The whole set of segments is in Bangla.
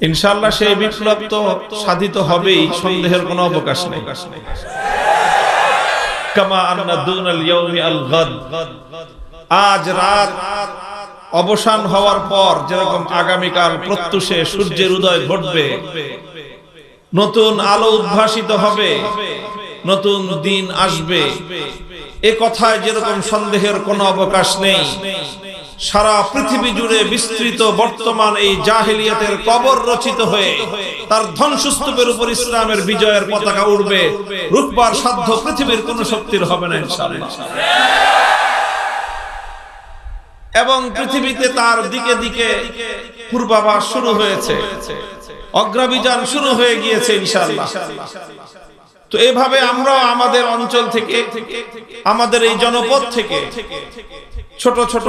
ইনশাল্লাহ সেই বিপ্লব তো সাধিত হবেই, সন্দেহের কোনো অবকাশ নেই। আজ রাত অবসান হওয়ার পর যেরকম আগামীকাল প্রত্যুষে সূর্যের উদয় ঘটবে, নতুন আলো উদ্ভাসিত হবে, নতুন দিন আসবে। এ কথায় যেরকম সন্দেহের কোনো অবকাশ নেই সারা পৃথিবী জুড়ে বিস্তৃত বর্তমান এই জাহেলিয়াতের কবর রচিত হয়ে তার ধ্বংসস্তূপের উপর ইসলামের বিজয়ের পতাকা উড়বে। রূপবার সাধ্য পৃথিবীর কোন শক্তির হবে না, ইনশাআল্লাহ। এবং পৃথিবীতে তার দিকে দিকে পূর্বাভাস শুরু হয়েছে। অগ্রাভিযান শুরু হয়ে গিয়েছে, ইনশাআল্লাহ। তো এভাবে আমরা আমাদের অঞ্চল থেকে, আমাদের এই জনপদ থেকে ছোট ছোট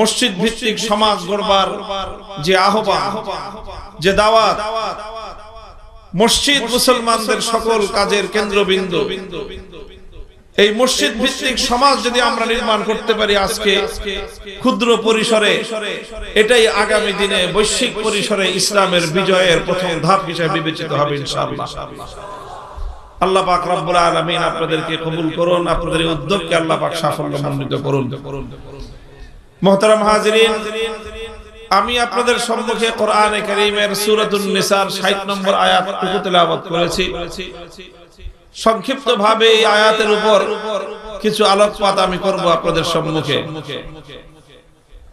মসজিদ ভিত্তিক সমাজ গড়বার যে আহ্বান, যে দাওয়াত, মসজিদ মুসলমানদের সকল কাজের কেন্দ্রবিন্দু। এই মসজিদ ভিত্তিক সমাজ যদি আমরা নির্মাণ করতে পারি আজকে ক্ষুদ্র পরিসরে, এটাই আগামী দিনে বৈশ্বিক পরিসরে ইসলামের বিজয়ের প্রথম ধাপ হিসেবে বিবেচিত হবে ইনশাআল্লাহ। আল্লাহ পাক রব্বুল আলামিন আপনাদেরকে কবুল করুন, আপনাদের উদ্যোগকে আল্লাহ পাক সাফল্য মণ্ডিত করুন। মুহতারাম হাজিরিন, আমি আপনাদের সম্মুখে কোরআনে কারীমের সূরাতুন নিসার 60 নম্বর আয়াতটুকু তেলাওয়াত করেছি। সংক্ষিপ্ত ভাবে এই আয়াতের উপর কিছু আলোকপাত আমি করব আপনাদের সম্মুখে।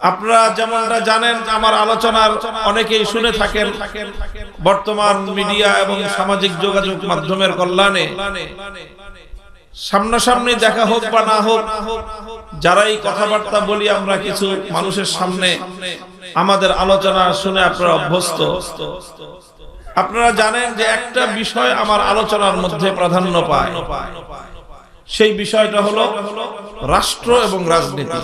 আপনারা যেমনটা জানেন, আমার আলোচনার অনেকেই শুনে থাকেন, বর্তমান মিডিয়া এবং সামাজিক যোগাযোগ মাধ্যমের কল্যাণে। সামনাসামনি দেখা হোক বা না হোক, যারাই কথাবার্তা বলি, আমরা কিছু মানুষের সামনে আমাদের আলোচনা শুনে আপনারা অভ্যস্ত। আপনারা জানেন যে একটা বিষয় আমার আলোচনার মধ্যে প্রাধান্য পায়। সেই বিষয়টা হলো রাষ্ট্র এবং রাজনীতি।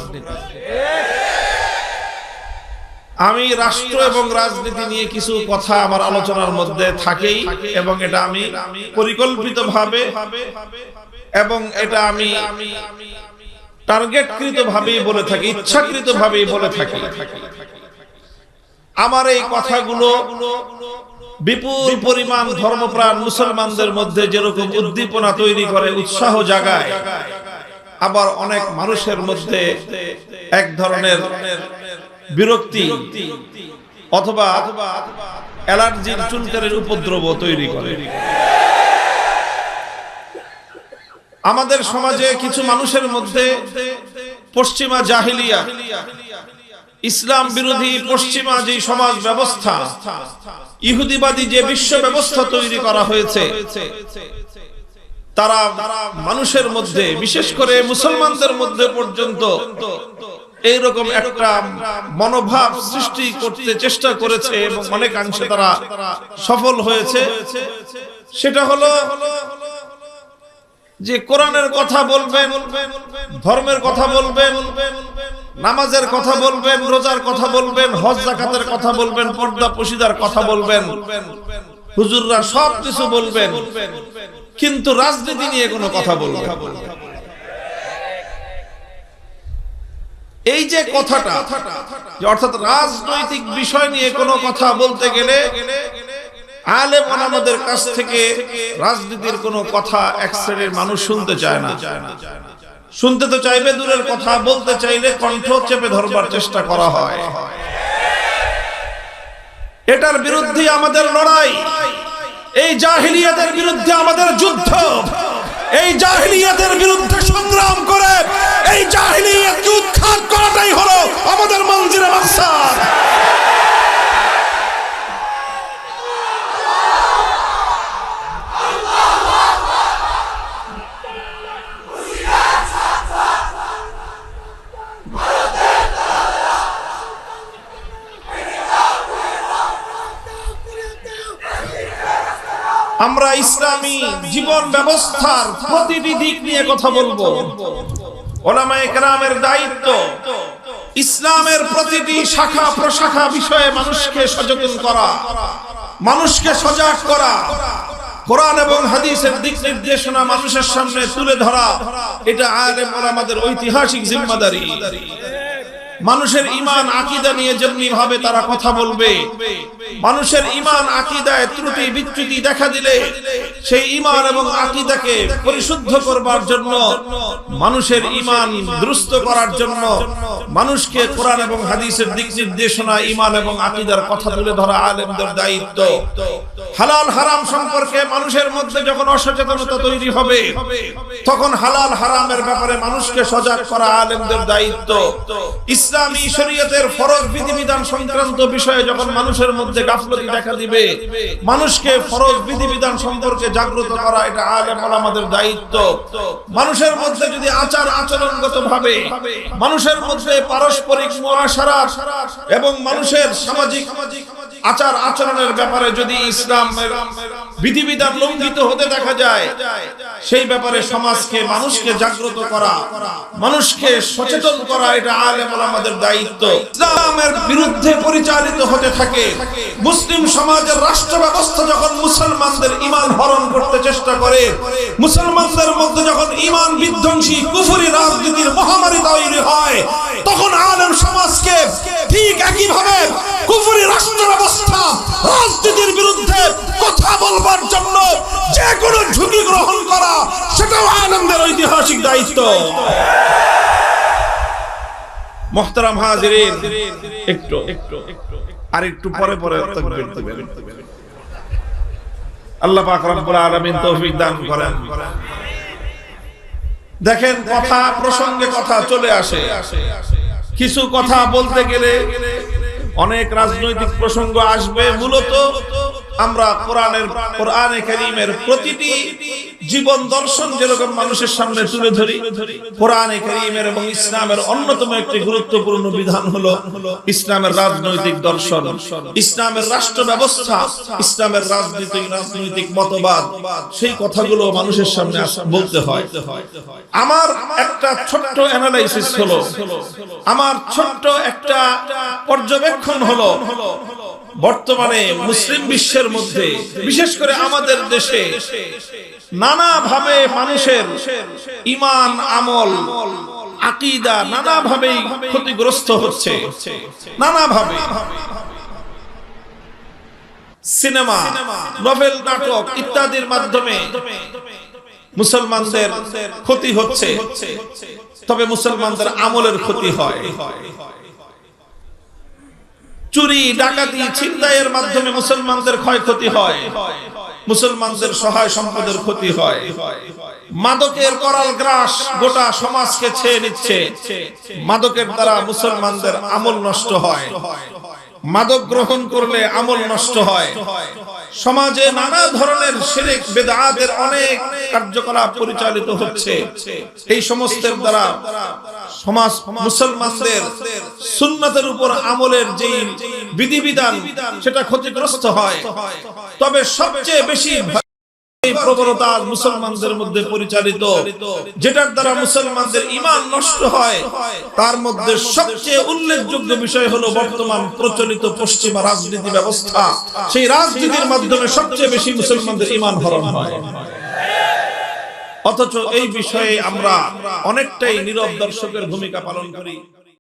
আমি রাষ্ট্র এবং রাজনীতি নিয়ে কিছু কথা আমার আলোচনার মধ্যে থাকেই এবং এটা আমি পরিকল্পিত ভাবে এবং এটা আমি টার্গেটকৃত ভাবেই বলে থাকি ইচ্ছাকৃত ভাবেই বলে থাকি। আমার এই কথাগুলো বিপুল পরিমাণ ধর্মপ্রাণ মুসলমানদের মধ্যে যেরকম উদ্দীপনা তৈরি করে, উৎসাহ জাগায়, আবার অনেক মানুষের মধ্যে এক ধরনের বিরক্তি অথবা অ্যালার্জির চুলকারের উপদ্রব তৈরি করে। আমাদের সমাজে কিছু মানুষের মধ্যে পশ্চিমা জাহিলিয়া ইসলাম বিরোধী পশ্চিমা যে সমাজ ব্যবস্থা ইহুদিবাদী যে বিশ্ব ব্যবস্থা তৈরি করা হয়েছে তারা মানুষের মধ্যে বিশেষ করে মুসলমানদের মধ্যে পর্যন্ত এইরকম একটা মনোভাব সৃষ্টি করতে চেষ্টা করেছে এবং অনেকাংশে তারা সফল হয়েছে। সেটা হলো যে কোরআনের কথা বলবেন, ধর্মের কথা বলবেন, নামাজের কথা বলবেন, রোজার কথা বলবেন, হজ, জাকাতের কথা বলবেন, পর্দা, পশিদার কথা বলবেন, হুজুররা সব কিছু বলবেন, কিন্তু রাজনীতি নিয়ে কোনো কথা বলবেন এই যে কথাটা অর্থাৎ রাজনৈতিক বিষয় নিয়ে কোনো কথা বলতে গেলে আলেম আমাদের কাছ থেকে রাজনীতির কোনো কথা এক শ্রেণির মানুষ শুনতে চায় না। শুনতে তো চাইবে, দূরের কথা বলতে চাইলে কণ্ঠ চেপে ধরবার চেষ্টা করা হয়। এটার বিরুদ্ধে আমাদের লড়াই, এই জাহিলিয়াতের বিরুদ্ধে আমাদের যুদ্ধ, এই জাহিলিয়াতের বিরুদ্ধে সংগ্রাম করে এই জাহিনী উৎখাত করাটাই হলো আমাদের মঞ্জিরে মাকসাদ। আমরা ইসলামী জীবন ব্যবস্থার প্রতিটি দিক নিয়ে কথা বলব। ওলামায়ে কেরামের দায়িত্ব, ইসলামের প্রতিটি শাখা প্রশাখা বিষয়ে মানুষকে সচেতন করা, মানুষকে সজাগ করা, কোরআন এবং হাদিসের দিক নির্দেশনা মানুষের সামনে তুলে ধরা, এটা আলেম ওলামাদের ঐতিহাসিক জিম্মাদারি। মানুষের ইমান আকিদা নিয়ে যেমনি ভাবে তারা কথা বলবে, মানুষের ইমান আকিদায় ত্রুটি বিচ্যুতি দেখা দিলে সেই ইমান এবং আকিদাকে পরিশুদ্ধ করবার জন্য, মানুষের ইমান দুরুস্ত করার জন্য মানুষকে কোরআন এবং হাদিসের দিক নির্দেশনা ইমান এবং আকিদার কথা তুলে ধরা আলেমদের দায়িত্ব। হালাল হারাম সম্পর্কে মানুষের মধ্যে যখন অসচেতনতা তৈরি হবে, তখন হালাল হারামের ব্যাপারে মানুষকে সজাগ করা আলেমদের দায়িত্ব। ইসলামী শরীয়তের ফরজ বিধিবিধান সংক্রান্ত বিষয়ে যখন মানুষের মধ্যে গাফলতি দেখা দিবে, মানুষকে ফরজ বিধিবিধান সম্পর্কে জাগ্রত করা এটা আলেম আমাদের দায়িত্ব। মানুষের মধ্যে যদি আচার আচরণগত ভাবে, মানুষের মধ্যে পারস্পরিক মহাসারা এবং মানুষের সামাজিক সামাজিক আচার আচরণের ব্যাপারে যদি ইসলামের বিধিবিধান লঙ্ঘিত হতে দেখা যায়, সেই ব্যাপারে সমাজকে, মানুষকে জাগ্রত করা, মানুষকে সচেতন করা, এটা আলেম আমাদের দায়িত্ব। ইসলামের বিরুদ্ধে পরিচালিত হতে থাকে। মুসলিম সমাজের রাষ্ট্র ব্যবস্থা যখন মুসলমানদের ইমান হরণ করতে চেষ্টা করে, মুসলমানদের মধ্যে যখন ইমান বিধ্বংসী, কুফুরি রাজনীতির মহামারী তৈরি হয়, তখন আলেম সমাজকে ঠিক একইভাবে কুফুরি রাষ্ট্র বলবার জন্য যে কোনো ঝুঁকি গ্রহণ করা, সেটাও আনন্দের ঐতিহাসিক দায়িত্ব। মোহতারাম একটু আর একটু পরে পরে আল্লাহ তৌফিক দান করেন। দেখেন, কথা প্রসঙ্গে কথা চলে আসে। কিছু কথা বলতে গেলে অনেক রাজনৈতিক প্রসঙ্গ আসবে, মূলত আমরা কোরআনের কোরআনে কারীমের প্রতিটি জীবন দর্শন যেরকম মানুষের সামনে তুলে ধরি, কোরআনে কারীমের এবং ইসলামের অন্যতম একটি গুরুত্বপূর্ণ বিধান হলো ইসলামের রাজনৈতিক দর্শন। ইসলামের রাষ্ট্র ব্যবস্থা, ইসলামের রাজনীতি, রাজনৈতিক মতবাদ, সেই কথাগুলো মানুষের সামনে বলতে হয়। আমার একটা ছোট্ট অ্যানালাইসিস হলো, আমার ছোট্ট একটা পর্যবেক্ষণ হলো, বর্তমানে মুসলিম বিশ্বের মধ্যে, বিশেষ করে আমাদের দেশে নানা ভাবে মানুষের ইমান, আমল, আকিদা নানা ভাবে ক্ষতিগ্রস্ত হচ্ছে। নানা ভাবে সিনেমা, নভেল, নাটক ইত্যাদির মাধ্যমে মুসলমানদের ক্ষতি হচ্ছে। তবে মুসলমানদের আমলের ক্ষতি হয়। চুরি, ডাকাতি, ছিনতাইয়ের মাধ্যমে মুসলমানদের ক্ষয়ক্ষতি হয়। মুসলমানদের সহায় সম্পদের ক্ষতি হয়। মাদকের করাল গ্রাস গোটা সমাজকে ছেয়ে নিচ্ছে। মাদকের দ্বারা মুসলমানদের আমল নষ্ট হয়। মাদক গ্রহণ করলে আমল নষ্ট হয়। সমাজে নানা ধরনের শিরিক, বেদাতের অনেক কার্যকলাপ পরিচালিত হচ্ছে। এই সমস্তের দ্বারা সমাজ, মুসলমানদের সুন্নতের উপর আমলের যে বিধিবিধান, সেটা ক্ষতিগ্রস্ত হয়। তবে সবচেয়ে বেশি মুসলমানদের মধ্যে পরিচালিত, যেটার দ্বারা মুসলমানদের ইমান নষ্ট হয়। তার মধ্যে সবচেয়ে উল্লেখযোগ্য বিষয় হলো বর্তমান প্রচলিত পশ্চিমা রাজনীতি ব্যবস্থা। সেই রাজনীতির মাধ্যমে সবচেয়ে বেশি মুসলমানদের ইমান হরণ হয়। অথচ এই বিষয়ে আমরা অনেকটাই নীরব দর্শকের ভূমিকা পালন করি।